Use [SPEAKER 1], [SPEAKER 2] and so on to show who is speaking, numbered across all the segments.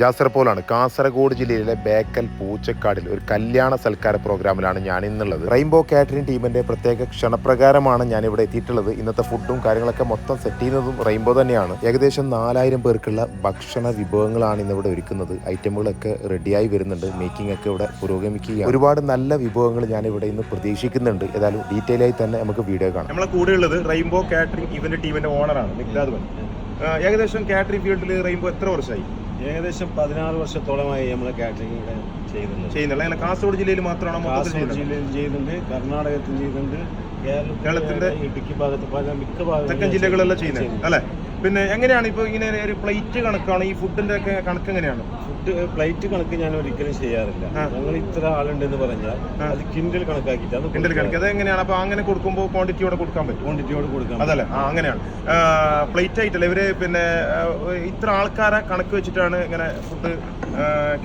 [SPEAKER 1] ജാസർ പോലാണ് കാസർഗോഡ് ജില്ലയിലെ ബേക്കൽ പൂച്ചക്കാടിൽ ഒരു കല്യാണ സൽക്കാര പ്രോഗ്രാമിലാണ് ഞാൻ ഇന്നുള്ളത്. റെയിൻബോ കാറ്ററിംഗ് ടീമിന്റെ പ്രത്യേക ക്ഷണപ്രകാരമാണ് ഞാൻ ഇവിടെ എത്തിയിട്ടുള്ളത്. ഇന്നത്തെ ഫുഡും കാര്യങ്ങളൊക്കെ മൊത്തം സെറ്റ് ചെയ്യുന്നതും റെയിൻബോ തന്നെയാണ്. ഏകദേശം നാലായിരം പേർക്കുള്ള ഭക്ഷണ വിഭവങ്ങളാണ് ഇന്ന് ഇവിടെ ഒരുക്കുന്നത്. ഐറ്റമുകളൊക്കെ റെഡിയായി വരുന്നുണ്ട്. മേക്കിംഗ് ഒക്കെ ഇവിടെ പുരോഗമിക്കുക ഒരുപാട് നല്ല വിഭവങ്ങൾ ഞാൻ ഇവിടെ ഇന്ന് പ്രതീക്ഷിക്കുന്നുണ്ട്. ഏതായാലും ഡീറ്റെയിൽ ആയി തന്നെ നമുക്ക് വീഡിയോ കാണാം.
[SPEAKER 2] നമ്മളെ കൂടെ ഉള്ളത് റെയിൻബോ കാറ്ററിംഗ് ഇവന്റ് ടീമിന്റെ ഓണറാണ് ഏകദേശം കാറ്ററിംഗ് ഫീൽഡിൽ റെയിൻബോ എത്ര വർഷമായി
[SPEAKER 3] ഏകദേശം പതിനാറ് വർഷത്തോളമായി നമ്മൾ കാറ്ററിംഗ് ഇവിടെ ചെയ്യുന്നുണ്ട്.
[SPEAKER 2] ചെയ്യുന്നുണ്ട്. അങ്ങനെ കാസർഗോഡ് ജില്ലയിൽ മാത്രമാണോ
[SPEAKER 3] കാസർഗോഡ് ജില്ലയിൽ ചെയ്യുന്നുണ്ട് കർണാടകത്തിൽ ചെയ്യുന്നുണ്ട് കേരളത്തിന്റെ ഇടുക്കി ഭാഗത്ത് മിക്ക ഭാഗത്തും
[SPEAKER 2] തെക്കൻ ജില്ലകളെല്ലാം ചെയ്യുന്നുണ്ട്. അല്ലെ? പിന്നെ എങ്ങനെയാണ് ഇപ്പൊ ഇങ്ങനെ ഒരു പ്ലേറ്റ് കണക്കാണ്? ഈ ഫുഡിന്റെ ഒക്കെ കണക്ക് എങ്ങനെയാണ്?
[SPEAKER 3] ഫുഡ് പ്ലേറ്റ് കണക്ക് ഞാൻ ഒരിക്കലും ചെയ്യാറില്ല. ഞങ്ങൾ ഇത്ര ആളുണ്ടെന്ന് പറഞ്ഞാൽ. അത് കിൻഡൽ കണക്കാക്കിയിട്ട്
[SPEAKER 2] കിണ്ടൽ കണക്ക്. അത് എങ്ങനെയാണ് അപ്പൊ അങ്ങനെ കൊടുക്കുമ്പോൾ ക്വാണ്ടിറ്റിയോടെ കൊടുക്കാൻ പറ്റും?
[SPEAKER 3] ക്വാണ്ടിറ്റിയോട് കൊടുക്കാം
[SPEAKER 2] അതല്ലേ? ആ അങ്ങനെയാണ്. പ്ലേറ്റ് ആയിട്ടല്ല ഇവർ പിന്നെ ഇത്ര ആൾക്കാരെ കണക്ക് വെച്ചിട്ടാണ് ഇങ്ങനെ ഫുഡ്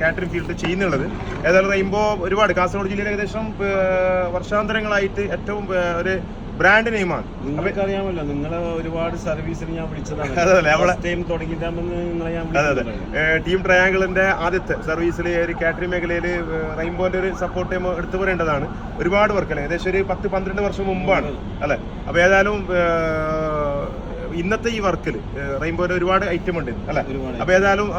[SPEAKER 2] കാറ്ററിംഗ് ഫീൽഡ് ചെയ്യുന്നുള്ളത്. ഏതായാലും റെയിൻബോ ഒരുപാട്. കാസർഗോഡ് ജില്ലയിൽ ഏകദേശം വർഷാന്തരങ്ങളായിട്ട് ഏറ്റവും ഒരു ബ്രാൻഡ് നെയിമാണ്
[SPEAKER 3] നിങ്ങൾക്ക് അറിയാമല്ലോ നിങ്ങളെ ഒരുപാട് സർവീസിന് ഞാൻ വിളിച്ചതാണ്. ടൈം
[SPEAKER 2] ട്രയാങ്കിളിന്റെ ആദ്യത്തെ സർവീസിൽ ഒരു കാറ്ററിംഗ് മേഖലയിൽ റെയിൻബോന്റെ ഒരു സപ്പോർട്ട് ടീം എടുത്തു പറയേണ്ടതാണ് ഒരുപാട് വർക്ക് അല്ലെ? ഏകദേശം ഒരു പത്ത് പന്ത്രണ്ട് വർഷം മുമ്പാണ് അല്ലെ? അപ്പൊ ഏതായാലും ഇന്നത്തെ ഈ വർക്കിൽ റെയിൻബോന്റെ ഒരുപാട് ഐറ്റം ഉണ്ട് അല്ലെ? അപ്പൊ ഏതായാലും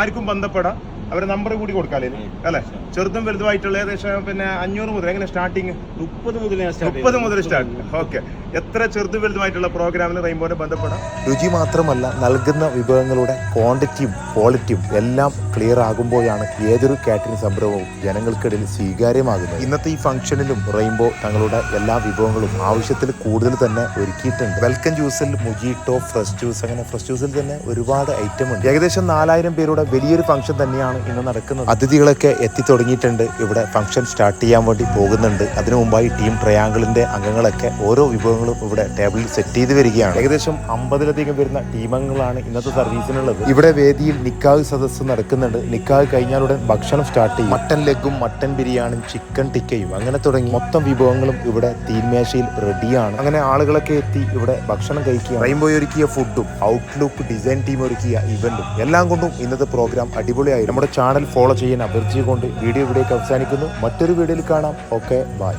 [SPEAKER 2] ആർക്കും ബന്ധപ്പെടാം. അവരെ നമ്പർ കൂടി കൊടുക്കാല്ലേ അല്ലെ? ചെറുതും വലുതുമായിട്ടുള്ള ഏകദേശം പിന്നെ അഞ്ഞൂറ് മുതൽ എങ്ങനെ സ്റ്റാർട്ടിങ്
[SPEAKER 3] മുപ്പത് മുതൽ
[SPEAKER 2] മുപ്പത് മുതൽ സ്റ്റാർട്ട് ഓക്കെ. എത്ര ചെറുതും വലുതുമായിട്ടുള്ള പ്രോഗ്രാമിൽ റെയിൻബോനെ ബന്ധപ്പെടാം?
[SPEAKER 1] രുചി മാത്രമല്ല നൽകുന്ന വിഭവങ്ങളുടെ ക്വാണ്ടിറ്റിയും ക്വാളിറ്റിയും എല്ലാം ക്ലിയർ ആകുമ്പോഴാണ് ഏതൊരു കാറ്ററിംഗ് സംരംഭവും ജനങ്ങൾക്കിടയിൽ സ്വീകാര്യമാകുന്നത്. ഇന്നത്തെ ഈ ഫംഗ്ഷനിലും റെയിൻബോ തങ്ങളുടെ എല്ലാ വിഭവങ്ങളും ആവശ്യത്തിൽ കൂടുതൽ തന്നെ ഒരുക്കിയിട്ടുണ്ട്. വെൽക്കം ജ്യൂസിൽ മുജീട്ടോ ഫ്രഷ് ജ്യൂസ് അങ്ങനെ ഫ്രഷ് ജ്യൂസിൽ തന്നെ ഒരുപാട് ഐറ്റം ഉണ്ട്. ഏകദേശം നാലായിരം പേരുടെ വലിയൊരു ഫംഗ്ഷൻ തന്നെയാണ് ഇന്ന് നടക്കുന്നത്. അതിഥികളൊക്കെ എത്തി തുടങ്ങിയിട്ടുണ്ട് ഇവിടെ ഫംഗ്ഷൻ സ്റ്റാർട്ട് ചെയ്യാൻ വേണ്ടി പോകുന്നുണ്ട്. അതിനു മുമ്പായി ടീം ട്രയാങ്കിളിന്റെ അംഗങ്ങളൊക്കെ ഓരോ വിഭവങ്ങളും ഇവിടെ ടേബിളിൽ സെറ്റ് ചെയ്ത് വരികയാണ്. ഏകദേശം അമ്പതിലധികം വരുന്ന ടീമംഗങ്ങളാണ് ഇന്നത്തെ സർവീസിനുള്ളത്. ഇവിടെ വേദിയിൽ നിക്കാഹ് സദസ്സ് നടക്കുന്നുണ്ട്. നിക്കാഹ് കഴിഞ്ഞാലുടൻ ഭക്ഷണം സ്റ്റാർട്ട് ചെയ്യും. മട്ടൻ ലെഗും മട്ടൻ ബിരിയാണിയും ചിക്കൻ ടിക്കയും അങ്ങനെ തുടങ്ങി മൊത്തം വിഭവങ്ങളും ഇവിടെ തീൻമേശയിൽ റെഡിയാണ്. അങ്ങനെ ആളുകളൊക്കെ എത്തി ഇവിടെ ഭക്ഷണം കഴിക്കുക റെയിൻബോ ഒരുക്കിയ ഫുഡും ഔട്ട്ലുക്ക് ഡിസൈൻ ടീം ഒരുക്കിയ ഇവന്റും എല്ലാം കൊണ്ടും ഇന്നത്തെ പ്രോഗ്രാം അടിപൊളിയായി നമ്മുടെ ചാനൽ ഫോളോ ചെയ്യാൻ അഭ്യർത്ഥിച്ചുകൊണ്ട് വീഡിയോ ഇവിടേക്ക് അവസാനിക്കുന്നു. മറ്റൊരു വീഡിയോയിൽ കാണാം. Okay bye